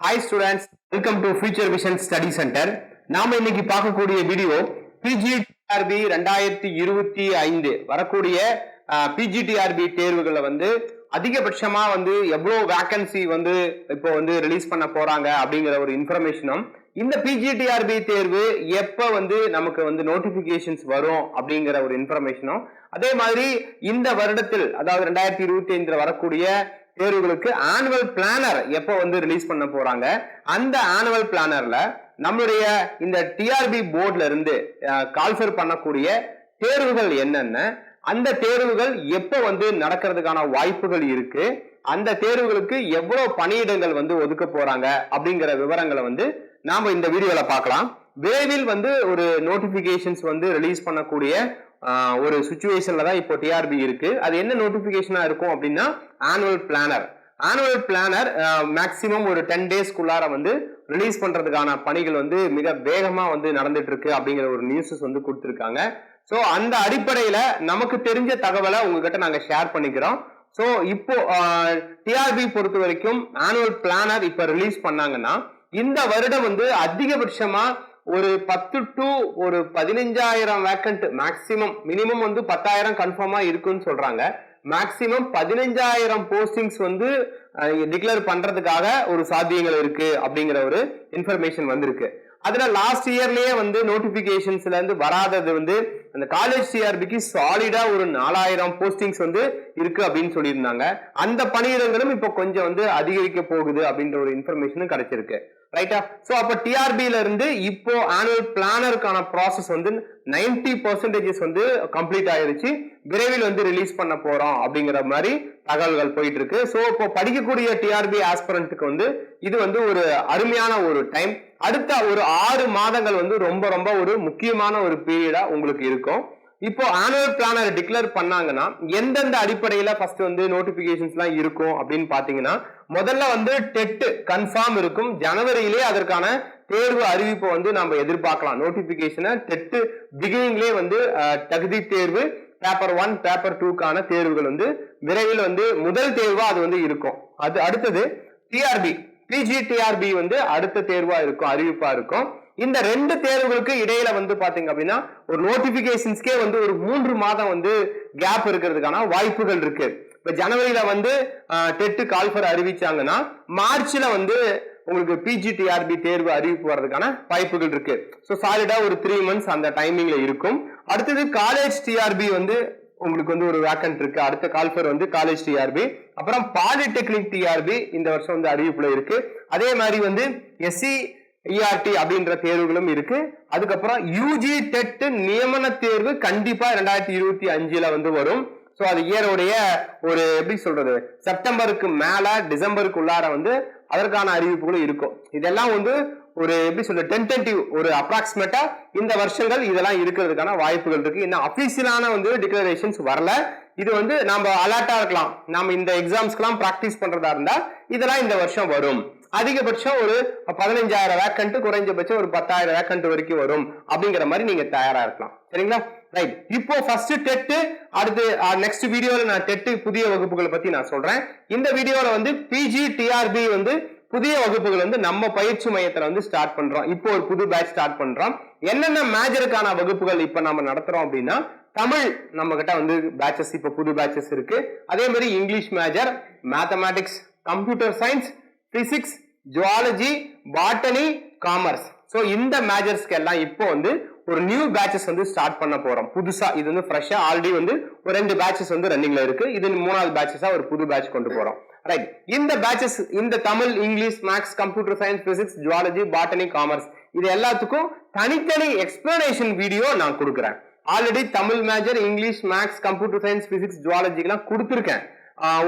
Hi students welcome to future vision study centre நாம இன்னைக்கு பார்க்கக்கூடிய வீடியோ பிஜிடிஆர்பி ரெண்டாயிரத்தி இருபத்தி ஐந்து வரக்கூடிய பிஜிடிஆர்பி தேர்வுகளை வந்து அதிகபட்சமா வந்து எவ்வளோ வேக்கன்சி வந்து இப்போ வந்து ரிலீஸ் பண்ண போறாங்க அப்படிங்கிற ஒரு இன்ஃபர்மேஷனும் இந்த பிஜிடிஆர்பி தேர்வு எப்போ வந்து நமக்கு வந்து நோட்டிபிகேஷன்ஸ் வரும் அப்படிங்கிற ஒரு இன்ஃபர்மேஷனும் அதே மாதிரி இந்த வருடத்தில் அதாவது ரெண்டாயிரத்தி இருபத்தி ஐந்துல வரக்கூடிய தேர்வுகளுக்கு ஆனுவல் பிளானர் எப்போ வந்து ரிலீஸ் பண்ண போறாங்க? அந்த ஆனுவல் பிளானர்ல நம்மளுடைய இந்த டிஆர்பி போர்ட்ல இருந்து கால்ஃபர் பண்ணக்கூடிய தேர்வுகள் என்னென்ன? அந்த தேர்வுகள் எப்போ வந்து நடக்கிறதுக்கான வாய்ப்புகள் இருக்கு? அந்த தேர்வுகளுக்கு எவ்வளவு பணியிடங்கள் வந்து ஒதுக்க போறாங்க? அப்படிங்கிற விவரங்களை வந்து நாம இந்த வீடியோல பார்க்கலாம். விரைவில் வந்து ஒரு நோட்டிபிகேஷன்ஸ் வந்து ரிலீஸ் பண்ணக்கூடிய ஒரு சுச்சுவேஷனில் தான் இப்போ டிஆர்பி இருக்குது அது என்ன நோட்டிஃபிகேஷனாக இருக்கும் அப்படின்னா annual planner annual planner maximum ஒரு டென் டேஸ்க்குள்ளார வந்து ரிலீஸ் பண்ணுறதுக்கான பணிகள் வந்து மிக வேகமாக வந்து நடந்துட்டுருக்கு அப்படிங்கிற ஒரு நியூஸஸ் வந்து கொடுத்துருக்காங்க. ஸோ அந்த அடிப்படையில் நமக்கு தெரிஞ்ச தகவலை உங்ககிட்ட நாங்கள் ஷேர் பண்ணிக்கிறோம். ஸோ இப்போ டிஆர்பி பொறுத்த வரைக்கும் ஆனுவல் பிளானர் இப்போ ரிலீஸ் பண்ணாங்கன்னா இந்த வருடம் வந்து அதிகபட்சமாக ஒரு பத்து டு ஒரு பதினஞ்சாயிரம் வேக்கண்ட் மேக்சிமம் மினிமம் வந்து பத்தாயிரம் கன்ஃபார்மா இருக்குன்னு சொல்றாங்க. மேக்சிமம் பதினஞ்சாயிரம் போஸ்டிங்ஸ் வந்து டிக்ளேர் பண்றதுக்காக ஒரு சாத்தியங்கள் இருக்கு அப்படிங்கிற ஒரு இன்ஃபர்மேஷன் வந்திருக்கு. அதுல லாஸ்ட் இயர்லயே வந்து நோட்டிபிகேஷன்ஸ்ல இருந்து வராதது வந்து அந்த காலேஜ் சிஆர்பிக்கு சாலிடா ஒரு நாலாயிரம் போஸ்டிங்ஸ் வந்து இருக்கு அப்படின்னு சொல்லியிருந்தாங்க. அந்த பணியிடங்களும் இப்போ கொஞ்சம் வந்து அதிகரிக்க போகுது அப்படின்ற ஒரு இன்ஃபர்மேஷனும் கிடைச்சிருக்கு. ரைட்டா ஸோ அப்போ டிஆர்பியில இருந்து இப்போ ஆனுவல் பிளானருக்கான ப்ராசஸ் வந்து 90% பர்சன்டேஜஸ் வந்து கம்ப்ளீட் ஆயிருச்சு. விரைவில் வந்து ரிலீஸ் பண்ண போறோம் அப்படிங்கிற மாதிரி தகவல்கள் போயிட்டு இருக்கு ஸோ இப்போ படிக்கக்கூடிய டிஆர்பி ஆஸ்பரண்ட்டுக்கு வந்து இது வந்து ஒரு அருமையான ஒரு டைம் அடுத்த ஒரு ஆறு மாதங்கள் வந்து ரொம்ப ரொம்ப ஒரு முக்கியமான ஒரு பீரியடா உங்களுக்கு இருக்கும். இப்போ ஆனுவல் பிளானர் டிக்ளேர் பண்ணாங்கன்னா எந்தெந்த அடிப்படையில ஃபர்ஸ்ட் வந்து நோட்டிபிகேஷன்ஸ் எல்லாம் இருக்கும் அப்படின்னு பாத்தீங்கன்னா முதல்ல வந்து டெட் கன்ஃபார்ம் இருக்கும். ஜனவரியிலே அதற்கான தேர்வு அறிவிப்பை வந்து நம்ம எதிர்பார்க்கலாம். நோட்டிபிகேஷனை டெட் பிகினிங்லேயே வந்து தகுதி தேர்வு பேப்பர் ஒன் பேப்பர் டூக்கான தேர்வுகள் வந்து விரைவில் வந்து முதல் தேர்வா அது வந்து இருக்கும். அது அடுத்தது டிஆர்பி பிஜிடிஆர்பி வந்து அடுத்த தேர்வா இருக்கும் அறிவிப்பா இருக்கும். இந்த ரெண்டு தேர்வுகளுக்கு இடையில வந்து பாத்தீங்க அப்படின்னா ஒரு நோட்டிபிகேஷன்ஸ்க்கே வந்து ஒரு மூன்று மாதம் வந்து கேப் இருக்கிறதுக்கான வாய்ப்புகள் இருக்கு. இப்ப ஜனவரியில வந்து டெட்டு கால்ஃபர் அறிவிச்சாங்கன்னா மார்ச்ல வந்து உங்களுக்கு பிஜிடிஆர்பி தேர்வு அறிவிப்பு வர்றதுக்கான வாய்ப்புகள் இருக்கு. ஸோ சாலிடா ஒரு த்ரீ மந்த்ஸ் அந்த டைமிங்ல இருக்கும். அடுத்தது காலேஜ் டிஆர்பி வந்து உங்களுக்கு வந்து ஒரு வேக்கன்ட் இருக்கு. அடுத்த கால்ஃபர் வந்து காலேஜ் டிஆர்பி அப்புறம் பாலிடெக்னிக் டிஆர்பி இந்த வருஷம் வந்து அறிவிப்புல இருக்கு. அதே மாதிரி வந்து எஸ்சி இஆர்டி அப்படின்ற தேர்வுகளும் இருக்கு. அதுக்கப்புறம் யூஜி டெட் நியமன தேர்வு கண்டிப்பா ரெண்டாயிரத்தி இருபத்தி அஞ்சுல வந்து வரும். ஸோ அது இயருடைய ஒரு எப்படி சொல்றது செப்டம்பருக்கு மேல டிசம்பருக்கு உள்ளார வந்து அதற்கான அறிவிப்புகளும் இருக்கும். இதெல்லாம் வந்து ஒரு எப்படி சொல்ற டென்டேட்டிவ் ஒரு அப்ராக்சிமேட்டா இந்த வருஷங்கள் இதெல்லாம் இருக்கிறதுக்கான வாய்ப்புகள் இருக்கு. இன்னும் அபிஷியலான வந்து டிக்ளரேஷன்ஸ் வரல. இது வந்து நம்ம அலர்ட்டா இருக்கலாம். நாம இந்த எக்ஸாம்ஸ்க்குலாம் ப்ராக்டிஸ் பண்றதா இருந்தா இதெல்லாம் இந்த வருஷம் வரும். அதிகபட்சம் ஒரு பதினஞ்சாயிரம் வேக்கண்ட் குறைஞ்சபட்சம் ஒரு பத்தாயிரம் வேக்கண்ட் வரைக்கும் வரும். அப்படிங்கிற மாதிரி நீங்க தயாரா இருக்கலாம். சரிங்களா? ரைட் இப்போ ஃபர்ஸ்ட் டெட்டு அடுத்து நெக்ஸ்ட் வீடியோல நான் டெட்டு புதிய வகுப்புகளை பத்தி நான் சொல்றேன். இந்த வீடியோல வந்து பிஜி டிஆர்பி வந்து புதிய வகுப்புகள் வந்து நம்ம பயிற்சி மையத்துல வந்து ஸ்டார்ட் பண்றோம். இப்போ ஒரு புது பேட்ச் ஸ்டார்ட் பண்றோம். என்னென்ன மேஜருக்கான வகுப்புகள் இப்ப நம்ம நடத்துறோம் அப்படின்னா தமிழ் நம்ம கிட்ட வந்து பேட்சஸ் இப்ப புது பேட்சஸ் இருக்கு. அதே மாதிரி English major mathematics computer science physics zoology botany commerce so இந்த மேஜர்ஸ்க்கு எல்லாம் இப்போ வந்து ஒரு நியூ பேட்சஸ் வந்து ஸ்டார்ட் பண்ண போறோம். புதுசா இது வந்து ஃப்ரெஷ்ஷா ஆல்ரெடி வந்து ஒரு ரெண்டு பேட்சஸ் வந்து ரன்னிங்ல இருக்கு. இது மூணாவது பேட்சஸா ஒரு புது பேட்ச் கொண்டு போறோம். ரைட் இந்த பேட்சஸ் இந்த Tamil English maths computer science physics zoology botany commerce இது எல்லாத்துக்கும் தனித்தனி எக்ஸ்பிளனேஷன் வீடியோ நான் கொடுக்குறேன். Already Tamil major English maths computer science physics ஜுவாலஜிக்கெல்லாம் கொடுத்துருக்கேன்.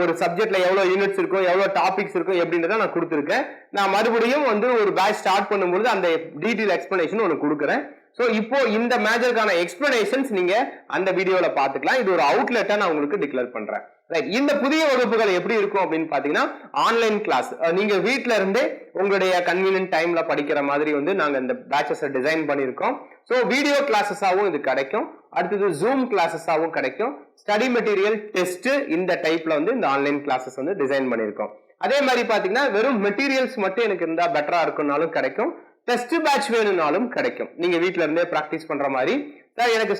ஒரு சப்ஜெக்ட்ல எவ்வளவு யூனிட்ஸ் இருக்கும் எவ்வளவு டாபிக்ஸ் இருக்கும் எப்படின்றத நான் கொடுத்துருக்கேன். நான் மறுபடியும் வந்து ஒரு பேட்ச் ஸ்டார்ட் பண்ணும்போது அந்த டீட்டெயில் எக்ஸ்பிளனேஷன் ஒன்று கொடுக்குறேன். ஸோ இப்போ இந்த மேஜருக்கான எக்ஸ்பிளனேஷன்ஸ் நீங்க அந்த வீடியோல பாத்துக்கலாம் இது ஒரு அவுட்லெட்டா நான் உங்களுக்கு டிக்ளேர் பண்றேன். ரைட் இந்த புதிய வகுப்புகள் எப்படி இருக்கும் அப்படின்னு பாத்தீங்கன்னா ஆன்லைன் கிளாஸ் நீங்க வீட்டில இருந்தே உங்களுடைய கன்வீனியன்ட் டைம்ல படிக்கிற மாதிரி வந்து நாங்க இந்த பேட்சஸ் டிசைன் பண்ணியிருக்கோம். ஸோ வீடியோ கிளாஸஸாகவும் இது கிடைக்கும். அடுத்தது ஜூம் கிளாஸஸாகவும் கிடைக்கும். ஸ்டடி மெட்டீரியல் டெஸ்ட் இந்த டைப்ல வந்து இந்த ஆன்லைன் கிளாஸஸ் வந்து டிசைன் பண்ணியிருக்கோம். அதே மாதிரி பாத்தீங்கன்னா வெறும் மெட்டீரியல்ஸ் மட்டும் எனக்கு இருந்தா பெட்டரா இருக்கும்னாலும் கிடைக்கும். டெஸ்ட் பேட்ச் வேணும்னாலும் கிடைக்கும். நீங்க வீட்ல இருந்தே ப்ராக்டிஸ் பண்ற மாதிரி. சார் எனக்கு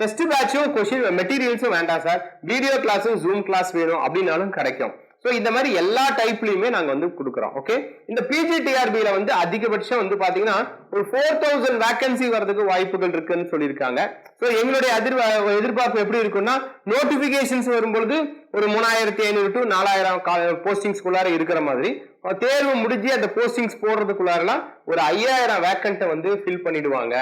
டெஸ்ட் பேட்சும் கொஷின் மெட்டீரியல்ஸும் வேண்டாம் சார் வீடியோ கிளாஸும் ஜூம் கிளாஸ் வேணும் அப்படின்னாலும் கிடைக்கும். ஸோ இந்த மாதிரி எல்லா டைப்லையுமே நாங்கள் வந்து கொடுக்குறோம் ஓகே இந்த பிஜிடிஆர்பியில் வந்து அதிகபட்சம் வந்து பார்த்தீங்கன்னா ஒரு ஃபோர் தௌசண்ட் வேகன்சி வரதுக்கு வாய்ப்புகள் இருக்குன்னு சொல்லியிருக்காங்க. ஸோ எங்களுடைய அதிர் எதிர்பார்ப்பு எப்படி இருக்குன்னா நோட்டிஃபிகேஷன்ஸ் வரும்பொழுது ஒரு மூணாயிரத்தி ஐநூறு டு நாலாயிரம் போஸ்டிங்ஸ்குள்ளார இருக்கிற மாதிரி தேர்வு முடிஞ்சு அந்த போஸ்டிங்ஸ் போடுறதுக்குள்ளாரெல்லாம் ஒரு ஐயாயிரம் வேக்கண்ட்டை வந்து ஃபில் பண்ணிடுவாங்க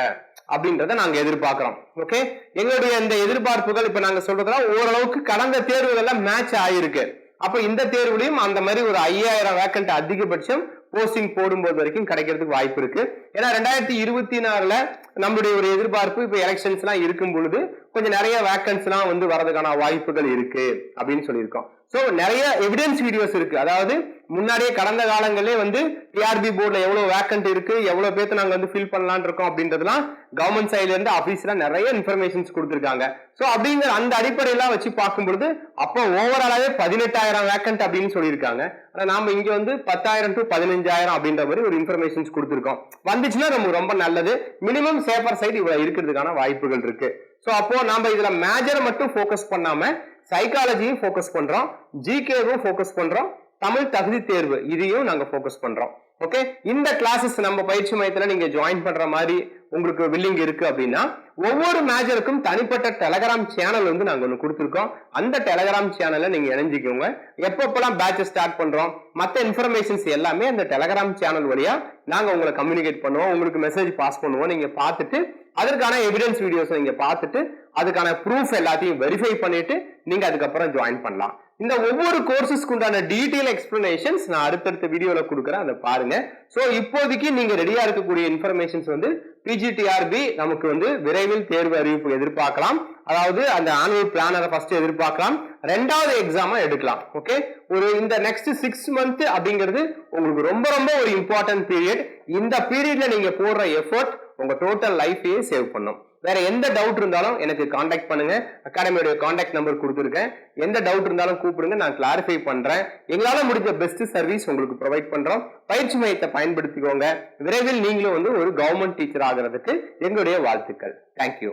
அப்படின்றத நாங்க எதிர்பார்க்கிறோம் ஓகே எங்களுடைய இந்த எதிர்பார்ப்புகள் இப்ப நாங்க சொல்றதெல்லாம் ஓரளவுக்கு கடந்த தேர்வுகள்லாம் மேட்ச் ஆயிருக்கு. அப்ப இந்த தேர்வுலையும் அந்த மாதிரி ஒரு ஐயாயிரம் வேக்கண்ட் அதிகபட்சம் போஸ்டிங் போடும்போது வரைக்கும் கிடைக்கிறதுக்கு வாய்ப்பு இருக்கு. ஏன்னா ரெண்டாயிரத்தி இருபத்தி நாலுல நம்மளுடைய ஒரு எதிர்பார்ப்பு இப்ப எலெக்ஷன்ஸ் எல்லாம் இருக்கும் பொழுது கொஞ்சம் நிறைய வேக்கன்ஸ் எல்லாம் வந்து வரதுக்கான வாய்ப்புகள் இருக்கு அப்படின்னு சொல்லியிருக்கோம். சோ நிறைய எவிடன்ஸ் வீடியோஸ் இருக்கு. அதாவது முன்னாடியே கடந்த காலங்களே வந்து டிஆர்பி போர்டில் எவ்வளோ வேக்கண்ட் இருக்கு எவ்வளோ பேர்த்து நாங்கள் வந்து ஃபில் பண்ணலான் இருக்கோம் அப்படின்றதுலாம் கவர்மெண்ட் சைட்லேருந்து ஆஃபீஸில் நிறைய இன்ஃபர்மேஷன்ஸ் கொடுத்துருக்காங்க. ஸோ அப்படிங்கிற அந்த அடிப்படையெல்லாம் வச்சு பார்க்கும்பொழுது அப்போ ஓவராலாகவே பதினெட்டாயிரம் வேக்கண்ட் அப்படின்னு சொல்லியிருக்காங்க. ஆனால் நாம் இங்கே வந்து பத்தாயிரம் டு பதினஞ்சாயிரம் அப்படின்ற மாதிரி ஒரு இன்ஃபர்மேஷன்ஸ் கொடுத்துருக்கோம். வந்துச்சுன்னா நமக்கு ரொம்ப நல்லது. மினிமம் சேஃபர் சைடு இவ்வளோ இருக்கிறதுக்கான வாய்ப்புகள் இருக்கு. ஸோ அப்போ நாம இதில் மேஜரை மட்டும் ஃபோக்கஸ் பண்ணாமல் சைக்காலஜியும் ஃபோக்கஸ் பண்ணுறோம் ஜிகேவும் ஃபோக்கஸ் பண்ணுறோம் தமிழ் தகுதி தேர்வு இதையும் நாங்க ஃபோக்கஸ் பண்றோம். ஓகே இந்த கிளாஸஸ் நம்ம பயிற்சி மையத்துல நீங்க ஜாயின் பண்ற மாதிரி உங்களுக்கு வில்லிங் இருக்கு அப்படின்னா ஒவ்வொரு மேஜருக்கும் தனிப்பட்ட டெலகிராம் சேனல் வந்து நாங்க ஒன்று கொடுத்துருக்கோம். அந்த டெலகிராம் சேனல்ல நீங்க இணைஞ்சிக்கோங்க. எப்பப்பெல்லாம் பேட்ச் ஸ்டார்ட் பண்றோம் மற்ற இன்ஃபர்மேஷன்ஸ் எல்லாமே அந்த டெலகிராம் சேனல் வழியா நாங்க உங்களை கம்யூனிகேட் பண்ணுவோம். உங்களுக்கு மெசேஜ் பாஸ் பண்ணுவோம். நீங்க பார்த்துட்டு அதற்கான எவிடன்ஸ் வீடியோஸ் நீங்க பார்த்துட்டு அதுக்கான ப்ரூஃப் எல்லாத்தையும் வெரிஃபை பண்ணிட்டு நீங்க அதுக்கப்புறம் ஜாயின் பண்ணலாம். இந்த ஒவ்வொரு கோர்சஸ்க்கு உண்டான டீடைல் எக்ஸ்பிளனேஷன்ஸ் நான் அடுத்தடுத்த வீடியோல கொடுக்குறேன். அதை பாருங்க. ஸோ இப்போதைக்கு நீங்க ரெடியா இருக்கக்கூடிய இன்ஃபர்மேஷன்ஸ் வந்து பிஜிடிஆர்பி நமக்கு வந்து விரைவில் தேர்வு அறிவிப்பு எதிர்பார்க்கலாம். அதாவது அந்த ஆனுவல் பிளானரை ஃபர்ஸ்ட் எதிர்பார்க்கலாம். ரெண்டாவது எக்ஸாமா எடுக்கலாம். ஓகே ஒரு இந்த நெக்ஸ்ட் சிக்ஸ் மந்த் அப்படிங்கிறது உங்களுக்கு ரொம்ப ரொம்ப ஒரு இம்பார்ட்டன்ட் பீரியட் இந்த பீரியட்ல நீங்க போடுற எஃபர்ட் உங்க டோட்டல் லைஃபையே சேவ் பண்ணும். வேற எந்த டவுட் இருந்தாலும் எனக்கு காண்டாக்ட் பண்ணுங்க. அகாடமியோட காண்டாக்ட் நம்பர் கொடுத்துருக்கேன். எந்த டவுட் இருந்தாலும் கூப்பிடுங்க. நான் கிளாரிஃபை பண்றேன். எங்களால முடிஞ்ச பெஸ்ட் சர்வீஸ் உங்களுக்கு ப்ரொவைட் பண்றோம். பயிற்சி மையத்தை பயன்படுத்திக்கோங்க. விரைவில் நீங்களும் வந்து ஒரு கவர்மெண்ட் டீச்சர் ஆகிறதுக்கு எங்களுடைய வாழ்த்துக்கள். Thank you